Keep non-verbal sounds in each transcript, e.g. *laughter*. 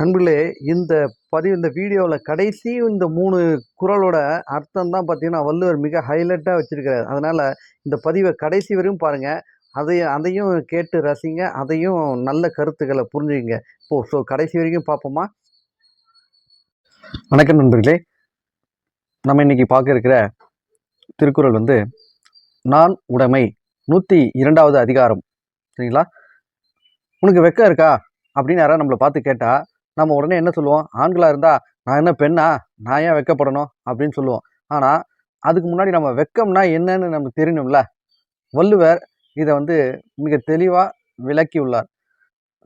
நண்பர்களே இந்த பதிவு இந்த வீடியோவில் கடைசி இந்த மூணு குறளோட அர்த்தம் தான் பார்த்தீங்கன்னா வள்ளுவர் மிக ஹைலைட்டாக வச்சுருக்கிறார். அதனால் இந்த பதிவை கடைசி வரையும் பாருங்கள் அதையும் அதையும் கேட்டு ரசிங்க. அதையும் நல்ல கருத்துக்களை புரிஞ்சுங்க இப்போ ஸோ கடைசி வரைக்கும் பார்ப்போமா? வணக்கம் நண்பர்களே. நம்ம இன்னைக்கு பார்க்க இருக்கிற திருக்குறள் வந்து நான் உடைமை நூற்றி இரண்டாவது அதிகாரம். சரிங்களா? உனக்கு வெக்கம் இருக்கா? அப்படின்னு யாராவது நம்மளை பார்த்து கேட்டால் நம்ம உடனே என்ன சொல்லுவோம்? ஆண்களாக இருந்தால் நான் என்ன பெண்ணா? நான் ஏன் வெக்கப்படணும்? அப்படின்னு சொல்லுவோம். ஆனால் அதுக்கு முன்னாடி நம்ம வெக்கம்னா என்னன்னு நமக்கு தெரியணும்ல? வள்ளுவர் இதை வந்து மிக தெளிவாக விளக்கி உள்ளார்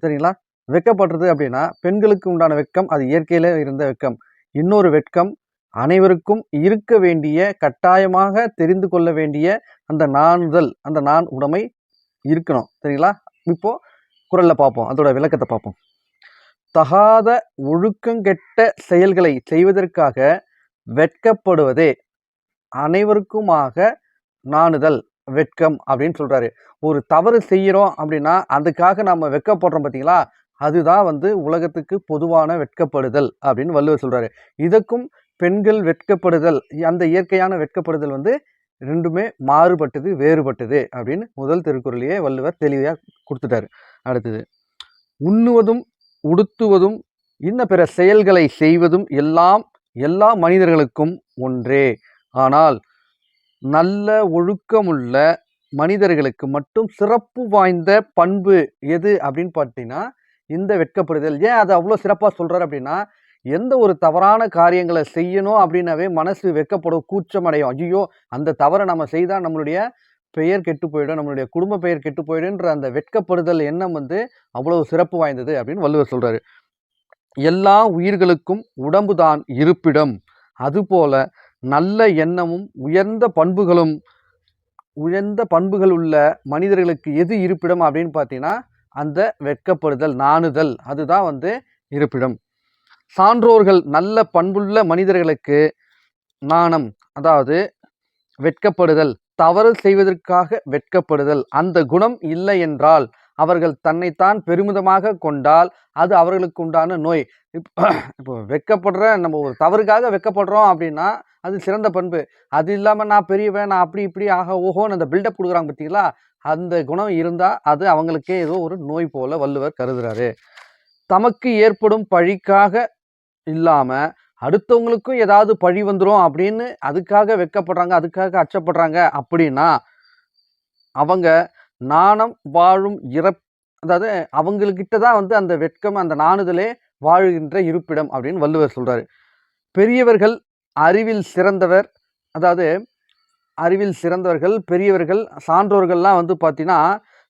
சரிங்களா? வெக்கப்படுறது அப்படின்னா பெண்களுக்கு உண்டான வெக்கம் அது இயற்கையில் இருந்த வெக்கம். இன்னொரு வெட்கம் அனைவருக்கும் இருக்க வேண்டிய கட்டாயமாக தெரிந்து கொள்ள வேண்டிய அந்த நாணுதல் அந்த நான் உடைமை இருக்கணும். சரிங்களா? இப்போது குரலில் பார்ப்போம். அதோட விளக்கத்தை பார்ப்போம். தகாத ஒழுக்கங்கெட்ட செயல்களை செய்வதற்காக வெட்கப்படுவதே அனைவருக்குமாக நாணுதல் வெட்கம் அப்படின்னு சொல்கிறாரு ஒரு தவறு செய்கிறோம் அப்படின்னா அதுக்காக நம்ம வெட்கப்படுறோம் பார்த்தீங்களா? அதுதான் வந்து உலகத்துக்கு பொதுவான வெட்கப்படுதல் அப்படின்னு வள்ளுவர் சொல்கிறாரு இதற்கும் பெண்கள் வெட்கப்படுதல் அந்த இயற்கையான வெட்கப்படுதல் வந்து ரெண்டுமே மாறுபட்டது வேறுபட்டது அப்படின்னு முதல் திருக்குறளையே வள்ளுவர் தெளிவாக கொடுத்துட்டாரு. அடுத்தது உண்ணுவதும் உடுத்துவதும் இன்ன பிற செயல்களை செய்வதும் எல்லாம் எல்லா மனிதர்களுக்கும் ஒன்றே. ஆனால் நல்ல ஒழுக்கமுள்ள மனிதர்களுக்கு மட்டும் சிறப்பு வாய்ந்த பண்பு எது அப்படின்னு பார்த்தீங்கன்னா இந்த வெட்கப்படுதல். ஏன் அதை அவ்வளோ சிறப்பாக சொல்கிறார் அப்படின்னா எந்த ஒரு தவறான காரியங்களை செய்யணும் அப்படின்னாவே மனசு வெட்கப்படும் கூச்சம் அடையும். ஐயோ அந்த தவறை நம்ம செய்தால் நம்மளுடைய பெயர் கெட்டு போயிடும் நம்மளுடைய குடும்ப பெயர் கெட்டு போயிடுன்ற அந்த வெட்கப்படுதல் எண்ணம் வந்து அவ்வளவு சிறப்பு வாய்ந்தது அப்படின்னு வள்ளுவர் சொல்கிறாரு எல்லா உயிர்களுக்கும் உடம்புதான் இருப்பிடம். அதுபோல நல்ல எண்ணமும் உயர்ந்த பண்புகளும் உயர்ந்த பண்புகள் உள்ள மனிதர்களுக்கு எது இருப்பிடம் அப்படின்னு பார்த்தீங்கன்னா அந்த வெட்கப்படுதல் நாணுதல் அதுதான் வந்து இருப்பிடம். சான்றோர்கள் நல்ல பண்புள்ள மனிதர்களுக்கு நாணம் அதாவது வெட்கப்படுதல் தவறு செய்வதற்காக வெட்கப்படுதல். அந்த குணம் இல்லை என்றால் அவர்கள் தன்னைத்தான் பெருமிதமாக கொண்டால் அது அவர்களுக்கு உண்டான நோய். இப்போ *clears throat* இப்போ வெட்கப்படுற நம்ம ஒரு தவறுக்காக வெட்கப்படுறோம் அப்படின்னா அது சிறந்த பண்பு. அது இல்லாமல் நான் பெரியவன் நான் அப்படி இப்படி ஆக ஓஹோன்னு அந்த பில்டப் கொடுக்குறாங்க பார்த்தீங்களா? அந்த குணம் இருந்தால் அது அவங்களுக்கே ஏதோ ஒரு நோய் போல வள்ளுவர் கருதுறாரு. தமக்கு ஏற்படும் பழிக்காக இல்லாமல் அடுத்தவங்களுக்கும் ஏதாவது பழி வந்துடும் அப்படின்னு அதுக்காக வெட்கப்படுறாங்க அதுக்காக அச்சப்படுறாங்க அப்படின்னா அவங்க நாணம் வாழும் இறப் அதாவது அவங்கக்கிட்ட தான் வந்து அந்த வெட்கம் அந்த நாணுதலே வாழுகின்ற இருப்பிடம் அப்படின்னு வள்ளுவர் சொல்கிறாரு பெரியவர்கள் அறிவில் சிறந்தவர் அதாவது அறிவில் சிறந்தவர்கள் பெரியவர்கள் சான்றோர்கள்லாம் வந்து பார்த்தீங்கன்னா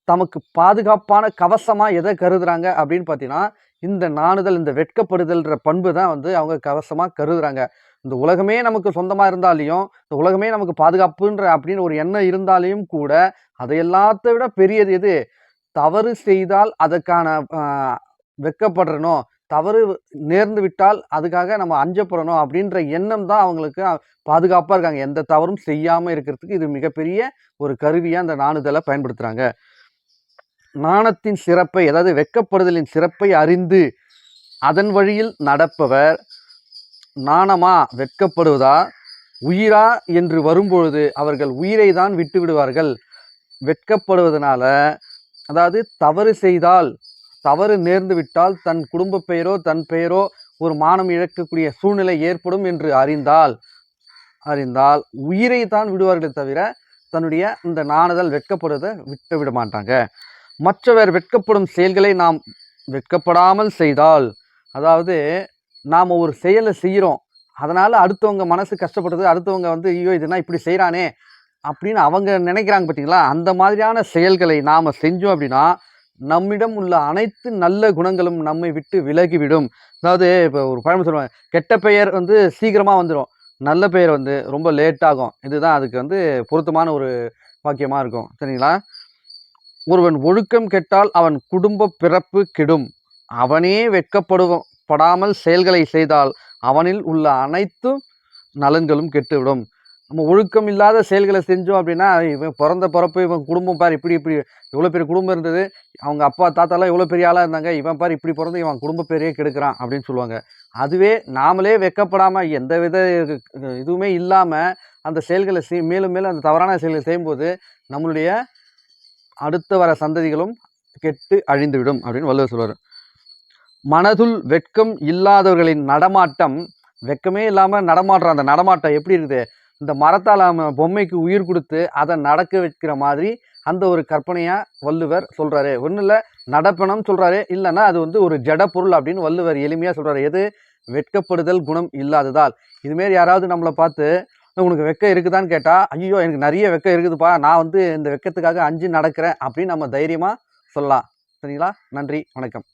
தமக்கு பாதுகாப்பான கவசமாக எதை கருதுறாங்க அப்படின்னு பார்த்தீங்கன்னா இந்த நாணுதல் இந்த வெட்கப்படுதல்ன்ற பண்பு தான் வந்து அவங்க கவசமாக கருதுறாங்க. இந்த உலகமே நமக்கு சொந்தமாக இருந்தாலையும் இந்த உலகமே நமக்கு பாதுகாப்புன்ற அப்படின்னு ஒரு எண்ணம் இருந்தாலையும் கூட அதை எல்லாத்த விட பெரியது எது? தவறு செய்தால் அதற்கான வெட்கப்படுறனோ தவறு நேர்ந்து விட்டால் அதுக்காக நம்ம அஞ்சப்படணும் அப்படின்ற எண்ணம் தான் அவங்களுக்கு பாதுகாப்பாக இருக்காங்க. எந்த தவறும் செய்யாமல் இருக்கிறதுக்கு இது மிகப்பெரிய ஒரு கருவியாக அந்த நாணுதலை பயன்படுத்துகிறாங்க நாணத்தின் சிறப்பை அதாவது வெட்கப்படுதலின் சிறப்பை அறிந்து அதன் வழியில் நடப்பவர். நாணமா வெட்கப்படுவதா? உயிரா என்று வரும்பொழுது அவர்கள் உயிரை தான் விட்டு விடுவார்கள். வெட்கப்படுவதனால அதாவது தவறு செய்தால் தவறு நேர்ந்து விட்டால் தன் குடும்ப பெயரோ தன் பெயரோ ஒரு மானம் இழக்கக்கூடிய சூழ்நிலை ஏற்படும் என்று அறிந்தால் அறிந்தால் உயிரை தான் விடுவார்களே தவிர தன்னுடைய இந்த நாணுதல் வெட்கப்படுவதை விட்டு விட மாட்டாங்க. மற்றவர் வெட்கப்படும் செயல்களை நாம் வெட்கப்படாமல் செய்தால் அதாவது நாம் ஒரு செயலை செய்கிறோம் அதனால் அடுத்தவங்க மனசு கஷ்டப்படுது அடுத்தவங்க வந்து ஐயோ இதுனா இப்படி செய்கிறானே அப்படின்னு அவங்க நினைக்கிறாங்க பார்த்தீங்களா? அந்த மாதிரியான செயல்களை நாம் செஞ்சோம் அப்படின்னா நம்மிடம் உள்ள அனைத்து நல்ல குணங்களும் நம்மை விட்டு விலகிவிடும். அதாவது இப்போ ஒரு பழமொழி சொல்லுவாங்க கெட்ட பெயர் வந்து சீக்கிரமாக வந்துடும் நல்ல பெயர் வந்து ரொம்ப லேட் ஆகும். இதுதான் அதுக்கு வந்து பொருத்தமான ஒரு வாக்கியமாக இருக்கும். சரிங்களா? ஒருவன் ஒழுக்கம் கெட்டால் அவன் குடும்ப பிறப்பு கெடும். அவனே வெட்கப்படுவோம் படாமல் செயல்களை செய்தால் அவனில் உள்ள அனைத்து நலன்களும் கெட்டுவிடும். நம்ம ஒழுக்கம் இல்லாத செயல்களை செஞ்சோம் அப்படின்னா இவன் பிறந்த பிறப்பு இவன் குடும்பம் பார் இப்படி இப்படி எவ்வளோ பெரிய குடும்பம் இருந்தது அவங்க அப்பா தாத்தாலாம் எவ்வளோ பெரிய ஆளாக இருந்தாங்க இவன் பார் இப்படி பிறந்து இவன் குடும்ப பேரையே கெடுக்கிறான் அப்படின்னு சொல்லுவாங்க. அதுவே நாமளே வெக்கப்படாமல் எந்த வித இதுவுமே இல்லாமல் அந்த செயல்களை செய் மேலும் மேலும் அந்த தவறான செயல்களை செய்யும்போது நம்மளுடைய அடுத்து வர சந்ததிகளும் கெட்டு அழிந்துவிடும் அப்படின்னு வள்ளுவர் சொல்வார். மனதுள் வெட்கம் இல்லாதவர்களின் நடமாட்டம் வெட்கமே இல்லாமல் நடமாடுற அந்த நடமாட்டம் எப்படி இருக்குது? இந்த மரத்தால் பொம்மைக்கு உயிர் கொடுத்து அதை நடக்க வைக்கிற மாதிரி அந்த ஒரு கற்பனையாக வள்ளுவர் சொல்கிறாரு ஒன்றும் இல்லை நடப்பணம் சொல்கிறாரு இல்லைன்னா அது வந்து ஒரு ஜட பொருள் அப்படின்னு வள்ளுவர் எளிமையாக சொல்கிறாரு எது? வெட்கப்படுதல் குணம் இல்லாததால். இதுமாரி யாராவது நம்மளை பார்த்து உனக்கு வெக்கம் இருக்குதான்னு கேட்டால் ஐயோ எனக்கு நிறைய வெக்கம் இருக்குதுப்பா. நான் வந்து இந்த வெக்கத்துக்காக அஞ்சு நடக்கிறேன் அப்படின்னு நம்ம தைரியமாக சொல்லலாம். சரிங்களா? நன்றி வணக்கம்.